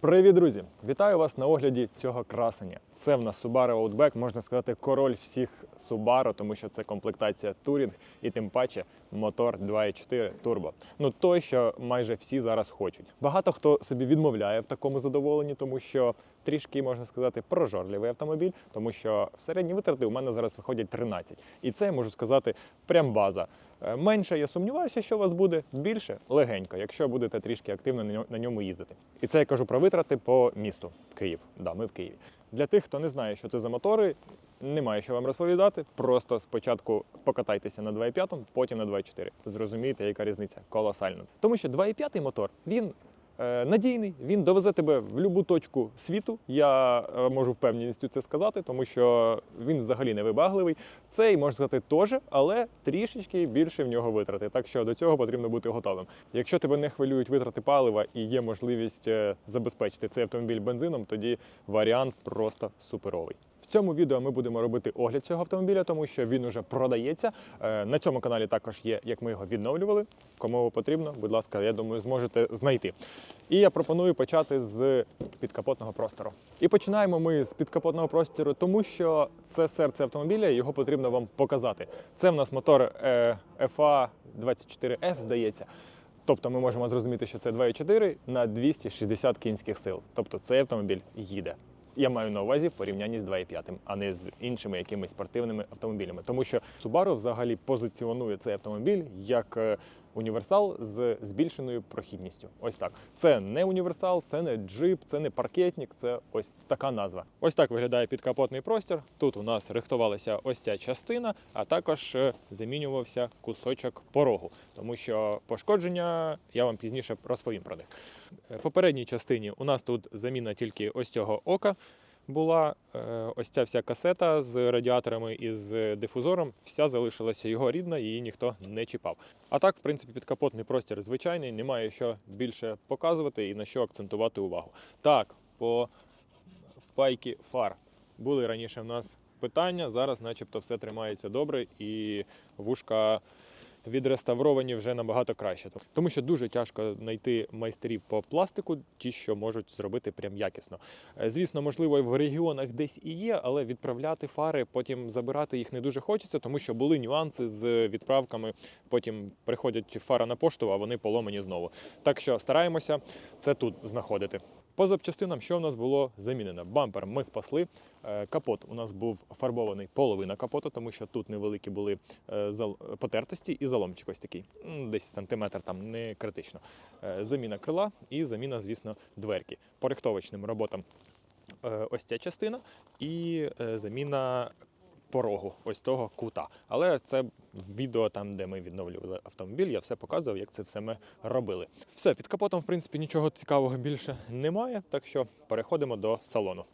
Привіт, друзі! Вітаю вас на огляді цього красення. Це в нас Subaru Outback, можна сказати, король всіх Subaru, тому що це комплектація Touring і тим паче мотор 2.4 турбо. Ну той, що майже всі зараз хочуть. Багато хто собі відмовляє в такому задоволенні, тому що трішки можна сказати прожорливий автомобіль, тому що середні витрати у мене зараз виходять 13. І це я можу сказати прям база. Е, Менше я сумніваюся, що у вас буде більше легенько, якщо будете трішки активно на ньо- на ньому їздити. І це я кажу про витрати по місту Київ. Да, ми в Києві. Для тих, хто не знає, що це за мотори, немає що вам розповідати. Просто спочатку покатайтеся на 2.5, потім на 2.4. Зрозумієте, яка різниця колосальна. Тому що 2.5 мотор він. Е, Надійний, він довезе тебе в будь-яку точку світу. Я е, можу впевненістю це сказати, тому що він взагалі не вибагливий. Цей можна сказати теж, але трішечки більше в нього витрати. Так що до цього потрібно бути готовим. Якщо тебе не хвилюють витрати палива і є можливість е, забезпечити цей автомобіль бензином, тоді варіант просто суперовий. Цьому відео ми будемо робити огляд цього автомобіля, тому що він уже продається. Е, На цьому каналі також є, як ми його відновлювали. Кому потрібно, будь ласка, я думаю, зможете знайти. І я пропоную почати з підкапотного простору. І починаємо ми з підкапотного простору, тому що це серце автомобіля, його потрібно вам показати. Це в нас мотор е, FA 24F, здається. Тобто ми можемо зрозуміти, що це 2,4 на 260 кінських сил. Тобто цей автомобіль їде. Я маю на увазі в порівнянні з 2,5, а не з іншими якимись спортивними автомобілями. Тому що Subaru взагалі позиціонує цей автомобіль як е, універсал з збільшеною прохідністю. Ось так. Це не універсал, це не джип, це не паркетник, це ось така назва. Ось так виглядає підкапотний простір. Тут у нас рихтувалася ось ця частина, а також е, замінювався кусочок порогу, тому що пошкодження я вам пізніше розповім про них. Е, В попередній частині у нас тут заміна тільки ось цього ока. Була е, ось ця вся касета з радіаторами і з дифузором, вся залишилася його рідна, її ніхто не чіпав. А так, в принципі, підкапотний простір звичайний, немає що більше показувати і на що акцентувати увагу. Так, по впайки фар були раніше в нас питання, зараз, начебто, все тримається добре і вушка відреставровані вже набагато краще. Тому що дуже тяжко знайти майстерів по пластику, ті, що можуть зробити прям якісно. Е, Звісно, можливо, і в регіонах десь і є, але відправляти фари, потім забирати їх не дуже хочеться, тому що були нюанси з відправками. Потім приходять фара на пошту, а вони поломані знову. Так що стараємося це тут знаходити. По запчастинам, що в нас було замінено? Бампер ми спасли. Е, Капот у нас був фарбований половина капота, тому що тут невеликі були е, потертості і заломчик ось такий, десь сантиметр там не критично. Е, Заміна крила і заміна, звісно, дверки. По рихтовочним роботам ось ця частина і заміна порогу, ось того кута. Але це відео там, де ми відновлювали автомобіль, я все показував, як це все ми робили. Все, під капотом, в принципі, нічого цікавого більше немає, так що переходимо до салону.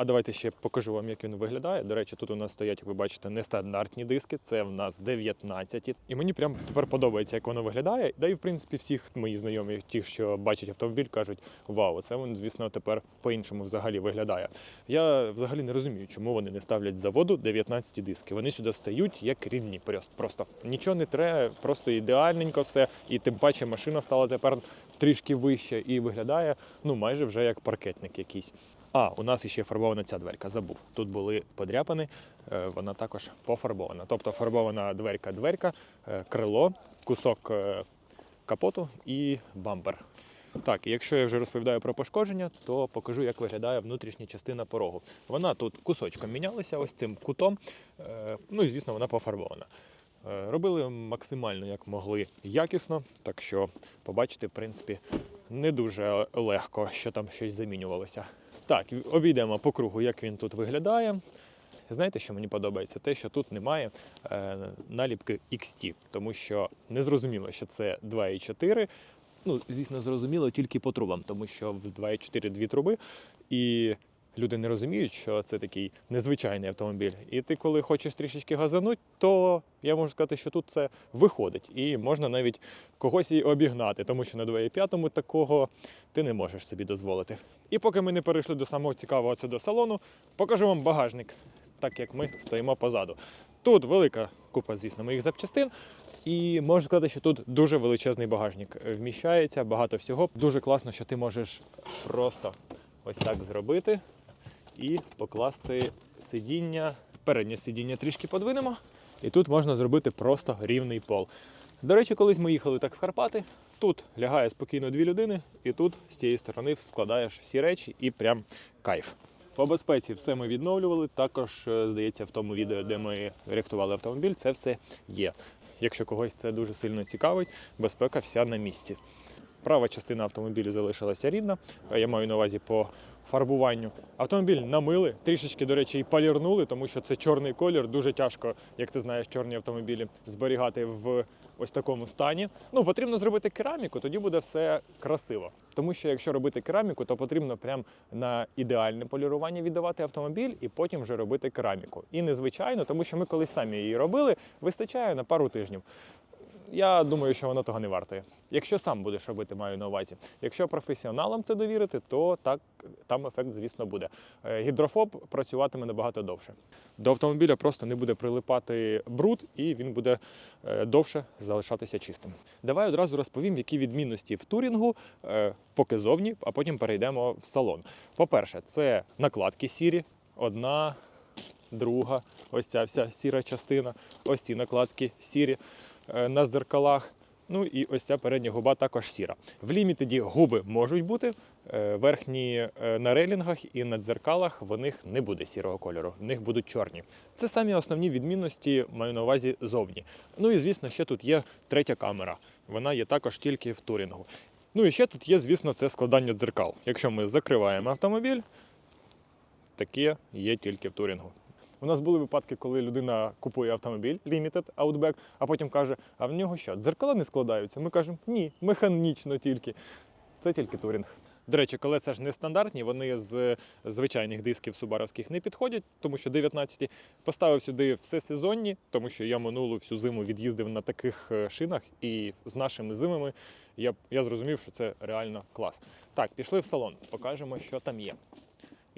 А давайте ще покажу вам, як він виглядає. До речі, тут у нас стоять, як ви бачите, нестандартні диски. Це в нас 19. І мені прям тепер подобається, як воно виглядає. Да і в принципі всіх мої знайомі, ті, що бачать автомобіль, кажуть: вау, це він, звісно, тепер по-іншому взагалі виглядає. Я взагалі не розумію, чому вони не ставлять з заводу 19 диски. Вони сюди стають як рідні. Просто нічого не треба, просто ідеальненько все. І тим паче машина стала тепер трішки вище і виглядає ну майже вже як паркетник якийсь. А, у нас ще фарбована ця дверка, забув. Тут були подряпини, е, вона також пофарбована. Тобто фарбована дверка-дверка, е, крило, кусок е, капоту і бампер. Так, якщо я вже розповідаю про пошкодження, то покажу, як виглядає внутрішня частина порогу. Вона тут кусочком мінялася, ось цим кутом. Ну і звісно, вона пофарбована. Робили максимально як могли якісно, так що побачити, в принципі, не дуже легко, що там щось замінювалося. Так, обійдемо по кругу, як він тут виглядає. Знаєте, що мені подобається? Те, що тут немає е, наліпки XT, тому що не зрозуміло, що це 2,4. Ну, звісно, зрозуміло тільки по трубам, тому що в 2,4 дві труби, і люди не розуміють, що це такий незвичайний автомобіль. І ти, коли хочеш трішечки газанути, то я можу сказати, що тут це виходить, і можна навіть когось і обігнати, тому що на 2,5 такого ти не можеш собі дозволити. І поки ми не перейшли до самого цікавого, це до салону, покажу вам багажник, так як ми стоїмо позаду. Тут велика купа, звісно, моїх запчастин. І можу сказати, що тут дуже величезний багажник вміщається, багато всього. Дуже класно, що ти можеш просто ось так зробити і покласти сидіння. Переднє сидіння трішки подвинемо, і тут можна зробити просто рівний пол. До речі, колись ми їхали так в Карпати. Тут лягає спокійно дві людини, і тут з цієї сторони складаєш всі речі і прям кайф. По безпеці все ми відновлювали. Також, е, здається, в тому відео, де ми рихтували автомобіль, це все є. Якщо когось це дуже сильно цікавить, безпека вся на місці. Права частина автомобілю залишилася рідна. Я маю на увазі по фарбуванню. Автомобіль намили, трішечки, до речі, і полірнули, тому що це чорний колір. Дуже тяжко, як ти знаєш, чорні автомобілі зберігати в ось такому стані. Ну, потрібно зробити кераміку, тоді буде все красиво. Тому що якщо робити кераміку, то потрібно прям на ідеальне полірування віддавати автомобіль і потім вже робити кераміку. І незвичайно, тому що ми колись самі її робили, вистачає на пару тижнів. Я думаю, що воно того не вартує. Якщо сам будеш робити, маю на увазі. Якщо професіоналам це довірити, то так там ефект, звісно, буде. Е, Гідрофоб працюватиме набагато довше. До автомобіля просто не буде прилипати бруд, і він буде е, довше залишатися чистим. Давай одразу розповім, які відмінності в турінгу, е, поки зовні, а потім перейдемо в салон. По-перше, це накладки сірі, одна, друга, ось ця вся сіра частина, ось ці накладки сірі на зеркалах. Ну і ось ця передня губа також сіра. В лімітеді губи можуть бути, е, верхні е, на рейлінгах і на дзеркалах в них не буде сірого кольору, в них будуть чорні. Це самі основні відмінності, маю на увазі зовні. Ну і звісно, ще тут є третя камера. Вона є також тільки в турінгу. Ну і ще тут є, звісно, це складання дзеркал. Якщо ми закриваємо автомобіль, таке є тільки в турінгу. У нас були випадки, коли людина купує автомобіль Limited Outback, а потім каже: а в нього що? Дзеркала не складаються? Ми кажемо, ні, механічно тільки. Це тільки турінг. До речі, колеса ж не стандартні, вони з звичайних дисків субаровських не підходять, тому що 19-ті. Поставив сюди все сезонні, тому що я минулу всю зиму від'їздив на таких е, шинах, і з нашими зимами я, я зрозумів, що це реально клас. Так, пішли в салон, покажемо, що там є.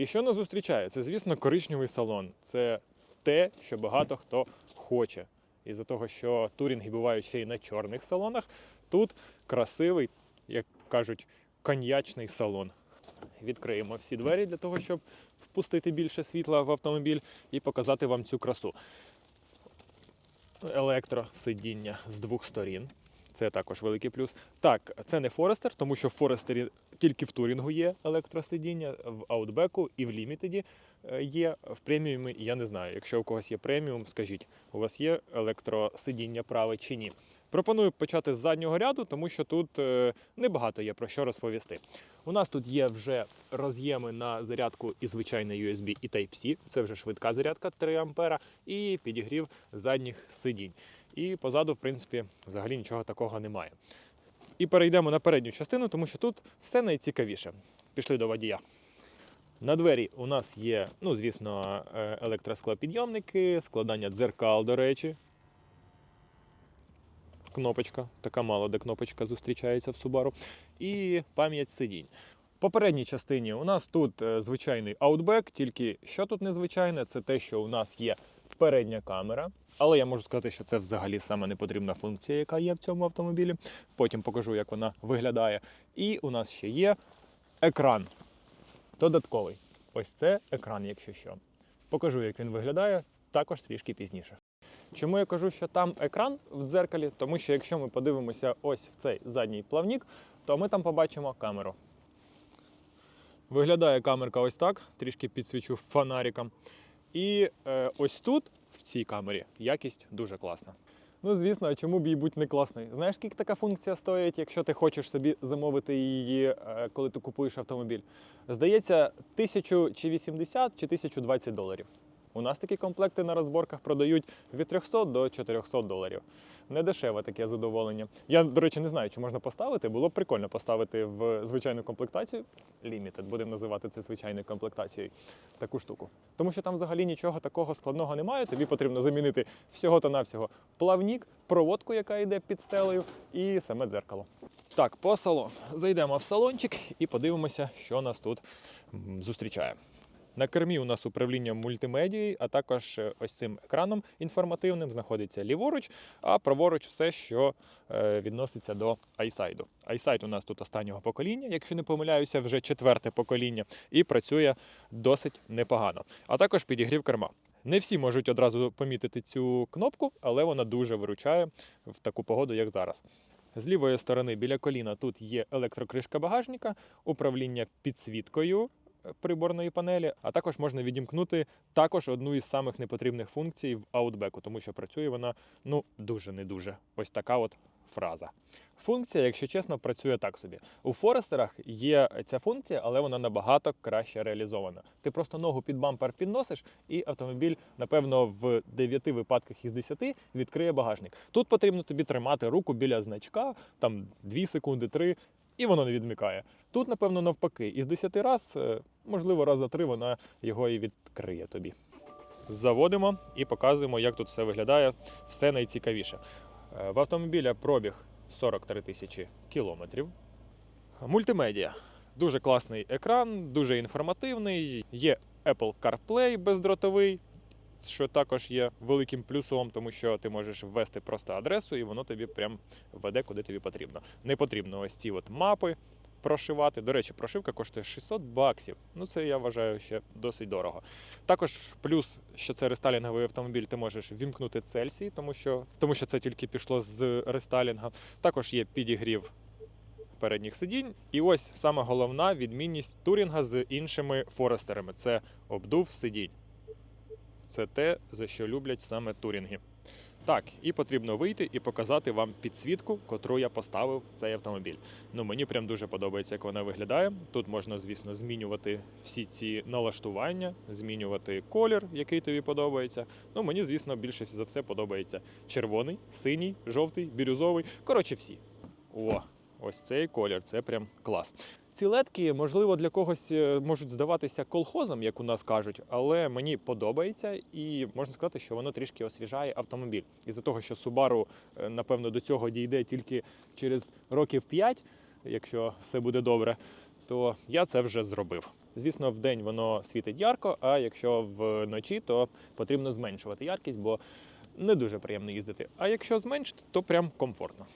І що нас зустрічає? Це, звісно, коричневий салон. Це те, що багато хто хоче. Із-за того, що турінги бувають ще й на чорних салонах, тут красивий, як кажуть, коньячний салон. Відкриємо всі двері для того, щоб впустити більше світла в автомобіль і показати вам цю красу. Електросидіння з двох сторін. Це також великий плюс. Так, це не Форестер, тому що в Форестері тільки в турінгу є електросидіння, в аутбеку і в лімітеді е, є. В преміумі я не знаю. Якщо у когось є преміум, скажіть, у вас є електросидіння праве чи ні. Пропоную почати з заднього ряду, тому що тут е, небагато є про що розповісти. У нас тут є вже роз'єми на зарядку і звичайний USB і Type-C. Це вже швидка зарядка 3 ампера і підігрів задніх сидінь. І позаду, в принципі, взагалі нічого такого немає. І перейдемо на передню частину, тому що тут все найцікавіше. Пішли до водія. На двері у нас є, ну, звісно, е, електросклопідйомники, складання дзеркал, до речі. Кнопочка, така мала, де кнопочка зустрічається в Subaru. І пам'ять сидінь. По передній частині у нас тут е, звичайний Outback, тільки що тут незвичайне, це те, що у нас є передня камера. Але я можу сказати, що це взагалі саме непотрібна функція, яка є в цьому автомобілі. Потім покажу, як вона виглядає. І у нас ще є екран додатковий. Ось це екран, якщо що. Покажу, як він виглядає, також трішки пізніше. Чому я кажу, що там екран в дзеркалі? Тому що якщо ми подивимося ось в цей задній плавнік, то ми там побачимо камеру. Виглядає камерка ось так, трішки підсвічу фонариком. І е, ось тут, в цій камері, якість дуже класна. Ну, звісно, а чому б їй бути не класною? Знаєш, скільки така функція стоїть, якщо ти хочеш собі замовити її, е, коли ти купуєш автомобіль? Здається, 1000 чи 80 чи 1020 доларів. У нас такі комплекти на розборках продають від 300 до 400 доларів. Не дешеве таке задоволення. Я, до речі, не знаю, чи можна поставити. Було б прикольно поставити в звичайну комплектацію. Limited, будемо називати це звичайною комплектацією, таку штуку. Тому що там взагалі нічого такого складного немає. Тобі потрібно замінити всього-то навсього плавнік, проводку, яка йде під стелею, і саме дзеркало. Так, по салону. Зайдемо в салончик і подивимося, що нас тут зустрічає. На кермі у нас управління мультимедією, а також е, ось цим екраном інформативним знаходиться ліворуч, а праворуч все, що е, відноситься до iSight. iSight у нас тут останнього покоління, якщо не помиляюся, вже четверте покоління, і працює досить непогано. А також підігрів керма. Не всі можуть одразу помітити цю кнопку, але вона дуже виручає в таку погоду, як зараз. З лівої сторони біля коліна тут є електрокришка багажника, управління підсвіткою приборної панелі, а також можна відімкнути також одну із самих непотрібних функцій в аутбеку, тому що працює вона ну дуже не дуже. Ось така от фраза. Функція, якщо чесно, працює так собі. У Форестерах є ця функція, але вона набагато краще реалізована. Ти просто ногу під бампер підносиш, і автомобіль, напевно, в 9 випадках із 10 відкриє багажник. Тут потрібно тобі тримати руку біля значка, там 2 секунди, 3, і воно не відмикає. Тут, напевно, навпаки, із 10 раз, е, можливо, раз за три вона його і відкриє тобі. Заводимо і показуємо, як тут все виглядає. Все найцікавіше. Е, В автомобіля пробіг 43 тисячі кілометрів. Мультимедіа. Дуже класний екран, дуже інформативний. Є Apple CarPlay бездротовий, що також є великим плюсом, тому що ти можеш ввести просто адресу, і воно тобі прям веде, куди тобі потрібно. Не потрібно ось ці от мапи прошивати. До речі, прошивка коштує 600 баксів. Ну це я вважаю ще досить дорого. Також плюс, що це рестайлінговий автомобіль, ти можеш вімкнути Цельсій, тому що, тому що це тільки пішло з рестайлінга. Також є підігрів передніх сидінь. І ось саме головна відмінність турінга з іншими форестерами це обдув сидінь. Це те, за що люблять саме турінги. Так, і потрібно вийти і показати вам підсвітку, котру я поставив в цей автомобіль. Ну мені прям дуже подобається, як вона виглядає. Тут можна, звісно, змінювати всі ці налаштування, змінювати колір, який тобі подобається. Ну мені, звісно, більше за все подобається червоний, синій, жовтий, бірюзовий. Коротше, всі. О, ось цей колір, це прям клас. Ці ледки, можливо, для когось е, можуть здаватися колхозом, як у нас кажуть, але мені подобається, і можна сказати, що воно трішки освіжає автомобіль. Із-за того, що Subaru, е, напевно, до цього дійде тільки через років 5, якщо все буде добре, то я це вже зробив. Звісно, в день воно світить ярко, а якщо вночі, то потрібно зменшувати яркість, бо не дуже приємно їздити. А якщо зменшити, то прям комфортно.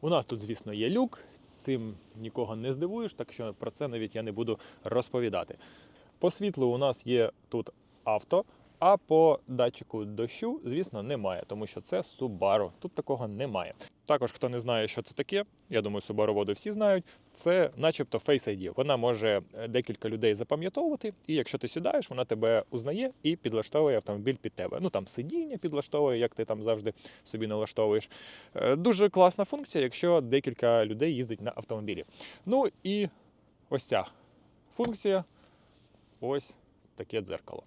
У нас тут, звісно, є люк, цим нікого не здивуєш, так що про це навіть я не буду розповідати. По світлу у нас є тут авто, а по датчику дощу, звісно, немає, тому що це Subaru. Тут такого немає. Також, хто не знає, що це таке, я думаю, Subaru воду всі знають. Це, начебто, Face ID. Вона може е, декілька людей запам'ятовувати, і якщо ти сідаєш, вона тебе узнає і підлаштовує автомобіль під тебе. Ну там сидіння підлаштовує, як ти там завжди собі налаштовуєш. Е, Дуже класна функція, якщо декілька людей їздить на автомобілі. Ну і ось ця функція. Ось таке дзеркало.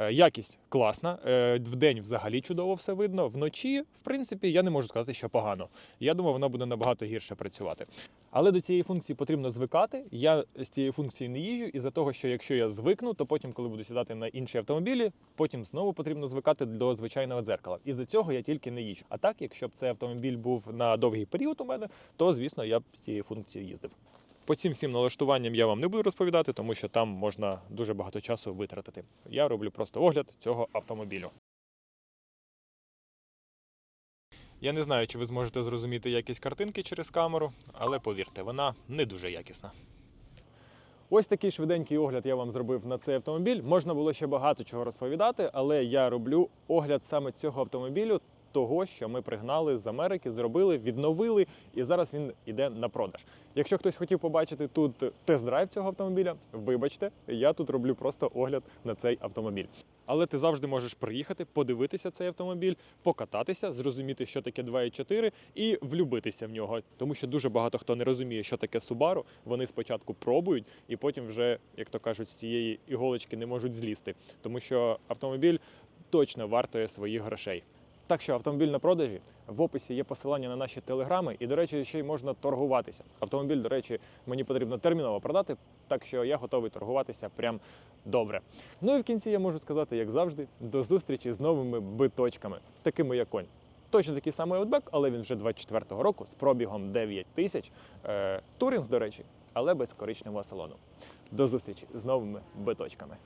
Е, Якість класна. Е, Вдень взагалі чудово все видно. Вночі, в принципі, я не можу сказати, що погано. Я думаю, вона буде набагато гірше працювати. Але до цієї функції потрібно звикати. Я з цією функцією не їжджу, із-за того, що якщо я звикну, то потім, коли буду сідати на інші автомобілі, потім знову потрібно звикати до звичайного дзеркала. Із-за цього я тільки не їжджу. А так, якщо б цей автомобіль був на довгий період у мене, то звісно я б з цією функцією їздив. По цим всім налаштуванням я вам не буду розповідати, тому що там можна дуже багато часу витратити. Я роблю просто огляд цього автомобілю. Я не знаю, чи ви зможете зрозуміти якість картинки через камеру, але повірте, вона не дуже якісна. Ось такий швиденький огляд я вам зробив на цей автомобіль. Можна було ще багато чого розповідати, але я роблю огляд саме цього автомобілю, того, що ми пригнали з Америки, зробили, відновили, і зараз він іде на продаж. Якщо хтось хотів побачити тут тест-драйв цього автомобіля, вибачте, я тут роблю просто огляд на цей автомобіль. Але ти завжди можеш приїхати, подивитися цей автомобіль, покататися, зрозуміти, що таке 2.4 і влюбитися в нього. Тому що дуже багато хто не розуміє, що таке Subaru. Вони спочатку пробують, і потім вже, як то кажуть, з цієї іголочки не можуть злізти. Тому що автомобіль точно вартує своїх грошей. Так що автомобіль на продажі. В описі є посилання на наші телеграми, і, до речі, ще й можна торгуватися. Автомобіль, до речі, мені потрібно терміново продати, так що я готовий торгуватися прям добре. Ну і в кінці я можу сказати, як завжди, до зустрічі з новими биточками, такими як конь. Точно такий самий Outback, але він вже 24-го року з пробігом 9 тисяч. Е, турінг, до речі, але без коричневого салону. До зустрічі з новими биточками.